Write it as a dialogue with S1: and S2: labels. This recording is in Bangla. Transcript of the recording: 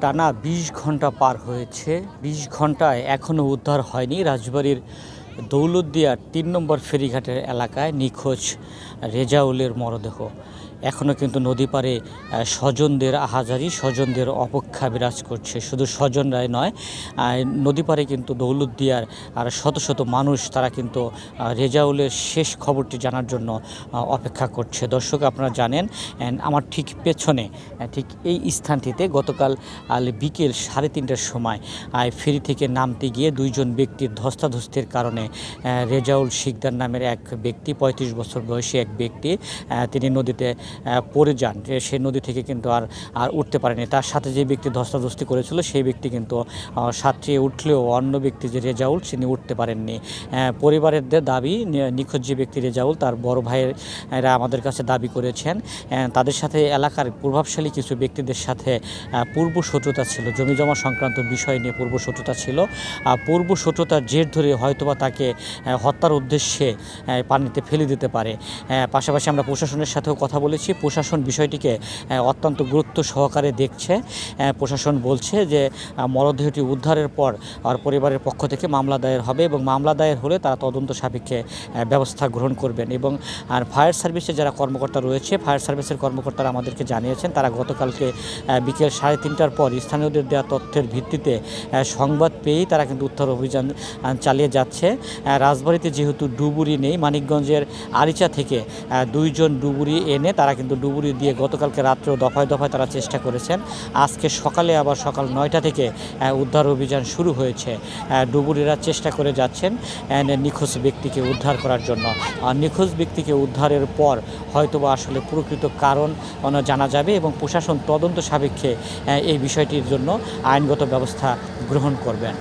S1: টানা বিশ ঘণ্টা পার হয়েছে। বিশ ঘন্টায় এখনও উদ্ধার হয়নি রাজবাড়ির দৌলতদিয়ার তিন নম্বর ফেরিঘাটের এলাকায় নিখোঁজ রেজাউলের মরদেহ। এখনও কিন্তু নদী পারে স্বজনদের আহাজারি স্বজনদের অপেক্ষা বিরাজ করছে। শুধু স্বজনরাই নয় নদী পারে কিন্তু দৌলতদিয়ার আর শত শত মানুষ তারা কিন্তু রেজাউলের শেষ খবরটি জানার জন্য অপেক্ষা করছে। দর্শক, আপনারা জানেন আমার ঠিক পেছনে ঠিক এই স্থানটিতে গতকাল বিকেল সাড়ে তিনটার সময় ফেরি থেকে নামতে গিয়ে দুইজন ব্যক্তির ধস্তাধস্তির কারণে রেজাউল শিকদার নামের এক ব্যক্তি, পঁয়ত্রিশ বছর বয়সী এক ব্যক্তি তিনি নদীতে পড়ে যান। সেই নদী থেকে কিন্তু আর আর উঠতে পারেনি। তার সাথে যে ব্যক্তি ধস্তাধস্তি করেছিল, সেই ব্যক্তি কিন্তু সাঁতরিয়ে উঠলেও অন্য ব্যক্তি যে রেজাউল, তিনি উঠতে পারেননি। পরিবারের দাবি নিখোঁজ যে ব্যক্তি রেজাউল, তার বড় ভাইয়েরা আমাদের কাছে দাবি করেছেন। তাদের সাথে এলাকার প্রভাবশালী কিছু ব্যক্তিদের সাথে পূর্ব শত্রুতা ছিল। জমি জমা সংক্রান্ত বিষয় নিয়ে পূর্ব শত্রুতা ছিল। পূর্ব শত্রুতার জের ধরে হয়তোবা তাকে হত্যার উদ্দেশ্যে পানিতে ফেলে দিতে পারে। পাশাপাশি আমরা প্রশাসনের সাথেও কথা বলেছি, প্রশাসন বিষয়টিকে অত্যন্ত গুরুত্ব সহকারে দেখছে। প্রশাসন বলছে যে মরদেহটি উদ্ধারের পর আর পরিবারের পক্ষ থেকে মামলা দায়ের হবে এবং মামলা দায়ের হলে তারা তদন্ত সাপেক্ষে ব্যবস্থা গ্রহণ করবেন এবং, আর ফায়ার সার্ভিসে যারা কর্মকর্তা রয়েছে, ফায়ার সার্ভিসের কর্মকর্তারা আমাদেরকে জানিয়েছেন, তারা গতকালকে বিকেল সাড়ে তিনটার পর স্থানীয়দের দেওয়া তথ্যের ভিত্তিতে সংবাদ পেয়েই তারা কিন্তু উদ্ধার অভিযান চালিয়ে যাচ্ছে। রাজবাড়িতে যেহেতু ডুবুরি নেই, মানিকগঞ্জের আরিচা থেকে দুইজন ডুবুরি এনে তারা কিন্তু ডুবুরি দিয়ে গতকালকে রাত্রেও দফায় দফায় তারা চেষ্টা করেছেন। আজকে সকালে আবার সকাল নয়টা থেকে উদ্ধার অভিযান শুরু হয়েছে। ডুবুরিরা চেষ্টা করে যাচ্ছেন নিখোঁজ ব্যক্তিকে উদ্ধার করার জন্য। নিখোঁজ ব্যক্তিকে উদ্ধারের পর হয়তোবা আসলে প্রকৃত কারণ জানা যাবে এবং প্রশাসন তদন্ত সাপেক্ষে এই বিষয়টির জন্য আইনগত ব্যবস্থা গ্রহণ করবেন।